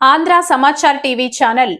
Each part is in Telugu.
Andhra Samachar TV channel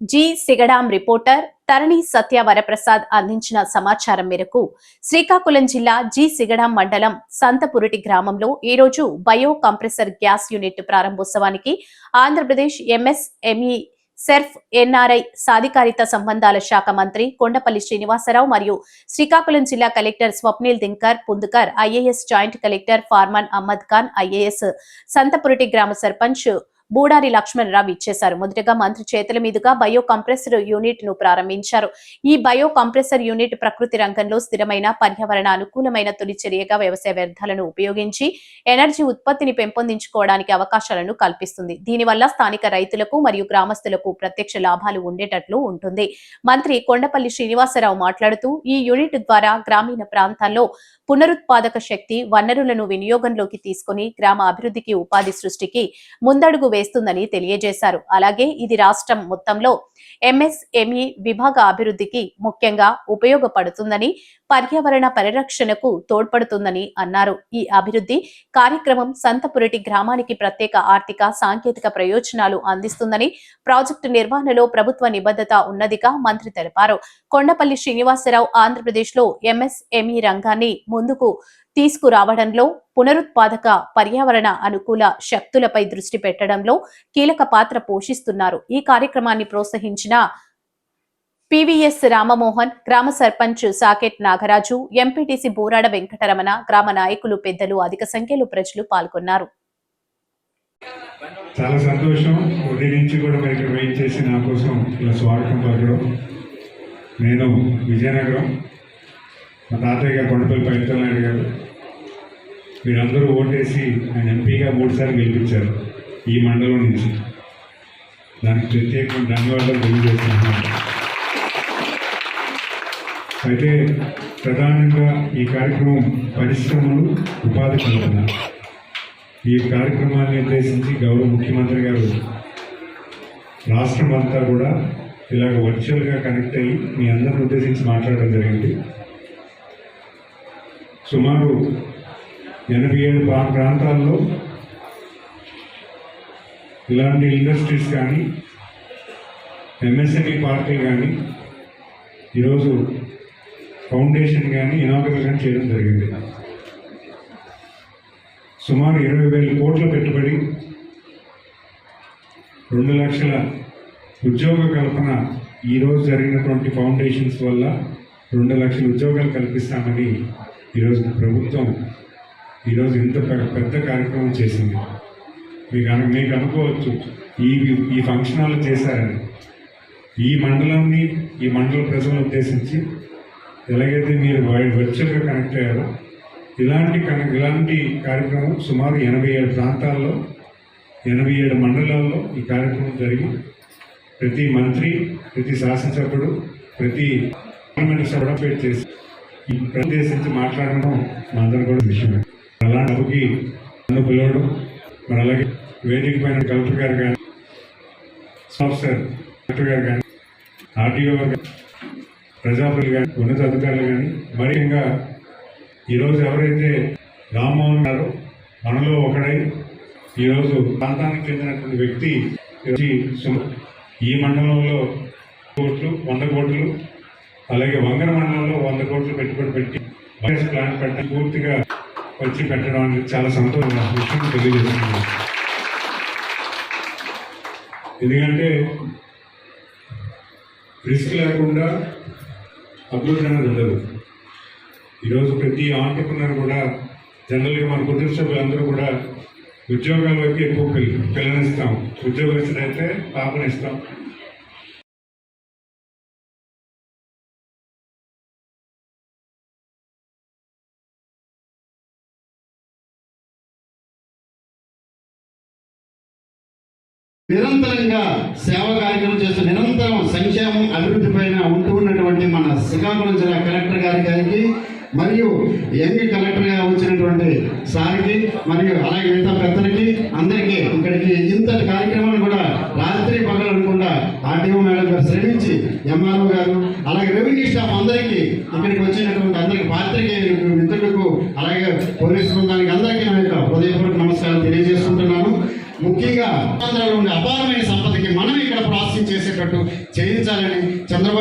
G Sigadam reporter Tarani Satya Varaprasad అందించిన సమాచారం మేరకు శ్రీకాకుళం జిల్లా జి సిగడాం మండలం సంతపురుటి గ్రామంలో ఈ రోజు బయో కంప్రెసర్ గ్యాస్ యూనిట్ ప్రారంభోత్సవానికి ఆంధ్రప్రదేశ్ ఎంఎస్ఎంఈ సెర్ఫ్ ఎన్ఆర్ఐ సాధికారిత సంబంధాల శాఖ మంత్రి కొండపల్లి శ్రీనివాసరావు మరియు శ్రీకాకుళం జిల్లా collector Swapnil Dinkar Pundkar IAS joint collector Farman Ahmed Khan IAS Santhapuriti గ్రామ సర్పంచ్ బూడారి లక్ష్మణరావు ఇచ్చేశారు. మొదటగా మంత్రి చేతుల మీదుగా బయో కంప్రెసర్ యూనిట్ను ప్రారంభించారు. ఈ బయో కంప్రెసర్ యూనిట్ ప్రకృతి రంగంలో స్థిరమైన పర్యావరణ అనుకూలమైన తొలి చర్యగా వ్యవసాయ వ్యర్థాలను ఉపయోగించి ఎనర్జీ ఉత్పత్తిని పెంపొందించుకోవడానికి అవకాశాలను కల్పిస్తుంది. దీనివల్ల స్థానిక రైతులకు మరియు గ్రామస్తులకు ప్రత్యక్ష లాభాలు ఉండేటట్లు ఉంటుంది. మంత్రి కొండపల్లి శ్రీనివాసరావు మాట్లాడుతూ ఈ యూనిట్ ద్వారా గ్రామీణ ప్రాంతాల్లో పునరుత్పాదక శక్తి వనరులను వినియోగంలోకి తీసుకుని గ్రామ అభివృద్ధికి ఉపాధి సృష్టికి ముందడుగు వేస్తుందని తెలియజేశారు. అలాగే ఇది రాష్ట్రం మొత్తంలో ఎంఎస్ఎంఈ విభాగ అభివృద్ధికి ముఖ్యంగా ఉపయోగపడుతుందని పర్యావరణ పరిరక్షణకు తోడ్పడుతుందని అన్నారు. ఈ అభివృద్ధి కార్యక్రమం సంతపురటి గ్రామానికి ప్రత్యేక ఆర్థిక సాంకేతిక ప్రయోజనాలు అందిస్తుందని ప్రాజెక్టు నిర్వహణలో ప్రభుత్వ నిబద్ధత ఉన్నదిగా మంత్రి తెలిపారు. కొండపల్లి శ్రీనివాసరావు ఆంధ్రప్రదేశ్లో ఎంఎస్ఎంఈ రంగాన్ని ముందుకు తీసుకురావడంలో పునరుత్పాదక పర్యావరణ అనుకూల శక్తులపై దృష్టి పెట్టడంలో కీలక పాత్ర పోషిస్తున్నారు. ఈ కార్యక్రమాన్ని ప్రోత్సహించిన పివిఎస్ రామమోహన్ గ్రామ సర్పంచ్ సాకెట్ నాగరాజు ఎంపీటీసీ బూరాడ వెంకటరమణ గ్రామ నాయకులు పెద్దలు అధిక సంఖ్యలో ప్రజలు పాల్గొన్నారు. చాలా సంతోషం. ఉదయం నుంచి కూడా మీరు వెయిట్ చేసి నా కోసం ఇలా స్వాగతం పలకడం. నేను విజయనగరం మా తాతయ్య గారు కొండపల్లి పవిత్ర గారు మీరందరూ ఓటేసి ఆయన ఎంపీగా మూడుసార్లు గెలిపించారు ఈ మండలం నుంచి. దానికి ప్రత్యేకమైన ధన్యవాదాలు తెలియజేస్తున్నాను. అయితే ప్రధానంగా ఈ కార్యక్రమం పరిశ్రమలు ఉపాధి కల్పన. ఈ కార్యక్రమాన్ని ఉద్దేశించి గౌరవ ముఖ్యమంత్రి గారు రాష్ట్రం అంతా కూడా ఇలాగ వర్చువల్గా కనెక్ట్ అయ్యి మీ అందరిని ఉద్దేశించి మాట్లాడడం జరిగింది. సుమారు ఎనభై ఏడు ప్రాంతాల్లో ఇలాంటి ఇండస్ట్రీస్ కానీ ఎంఎస్ఎంఈ పార్టీ కానీ ఈరోజు ఫౌండేషన్ కానీ ఇనాగరల్ కానీ చేయడం జరిగింది. సుమారు ఇరవై వేల కోట్ల పెట్టుబడి రెండు లక్షల ఉద్యోగ కల్పన ఈరోజు జరిగినటువంటి ఫౌండేషన్స్ వల్ల రెండు లక్షల ఉద్యోగాలు కల్పిస్తామని ఈరోజు ప్రభుత్వం ఈరోజు ఇంత పెద్ద కార్యక్రమం చేసింది. మీకు అను మీకు అనుకోవచ్చు ఈ ఈ ఫంక్షన్ హాల్ చేశారని. ఈ మండలాన్ని ఈ మండల ప్రజలను ఉద్దేశించి ఎలాగైతే మీరు వై- వర్చువల్గా కనెక్ట్ అయ్యారో ఇలాంటి కనెక్ట్ ఇలాంటి కార్యక్రమం సుమారు ఎనభై ఏడు ప్రాంతాల్లో ఎనభై ఏడు మండలాల్లో ఈ కార్యక్రమం జరిగి ప్రతి మంత్రి ప్రతి శాసనసభ్యుడు ప్రతి పార్లమెంట్ సభ్యుడు చేసి ప్రదేశించి మాట్లాడడం మా అందరూ కూడా విషయమే. అలా డబ్బుకి నన్ను పిలవడం మరి అలాగే వేదిక పైన కలెక్టర్ గారు కానీ సాఫ్ట్వేర్ కలెక్టర్ గారు కానీ ఆర్టీఓ గారు కానీ ప్రజాపతులు కానీ ఉన్నత అధికారులు కానీ మరి ఇంకా ఈరోజు ఎవరైతే రామ్మోహన్ గారు మనలో ఒకడై ఈరోజు ప్రాంతానికి చెందినటువంటి వ్యక్తి సుమ- ఈ మండలంలో కోట్లు వంద కోట్లు అలాగే వంగర మండలంలో వంద కోట్లు పెట్టుబడి పెట్టి వైఎస్ ప్లాన్ పెట్టి పూర్తిగా వచ్చి పెట్టడం అనేది చాలా సంతోషం విషయం తెలియజేస్తున్నాను ఎందుకంటే రిస్క్ లేకుండా అభివృద్ధి అనేది ఉండదు. ఈరోజు ప్రతి ఆంటర్ప్రినర్ కూడా జనరల్గా మన కుటుంబ సభ్యులందరూ కూడా ఉద్యోగాల వైపు ఎక్కువ పిల్ల పిల్లనిస్తాం. ఉద్యోగస్తుడైతే పాపనిస్తాం. నిరంతరంగా సేవ కార్యక్రమం చేస్తూ నిరంతరం సంక్షేమం అభివృద్ధి పైన ఉంటూ ఉన్నటువంటి మన శ్రీకాకుళం జిల్లా కలెక్టర్ గారి గారికి మరియు కలెక్టర్ కలెక్టర్గా వచ్చినటువంటి సార్కి మరియు అలాగే మిగతా పెద్దలకి అందరికీ ఇక్కడికి ఇంతటి కార్యక్రమాన్ని కూడా రాత్రి పగలు అనుకుండా ఆర్టీఓ మేడం గారు శ్రమించి ఎంఆర్ఓ గారు అలాగే రెవెన్యూ స్టాఫ్ అందరికీ ఇక్కడికి వచ్చినటువంటి అందరికి పాత్రికేయులకు మిత్రులకు అలాగే పోలీసు బృందానికి ఉండే అపారమైన సంపదకి మనం ఇక్కడ ప్రాసెస్ చేసేటట్టు చేయించాలని చంద్రబాబు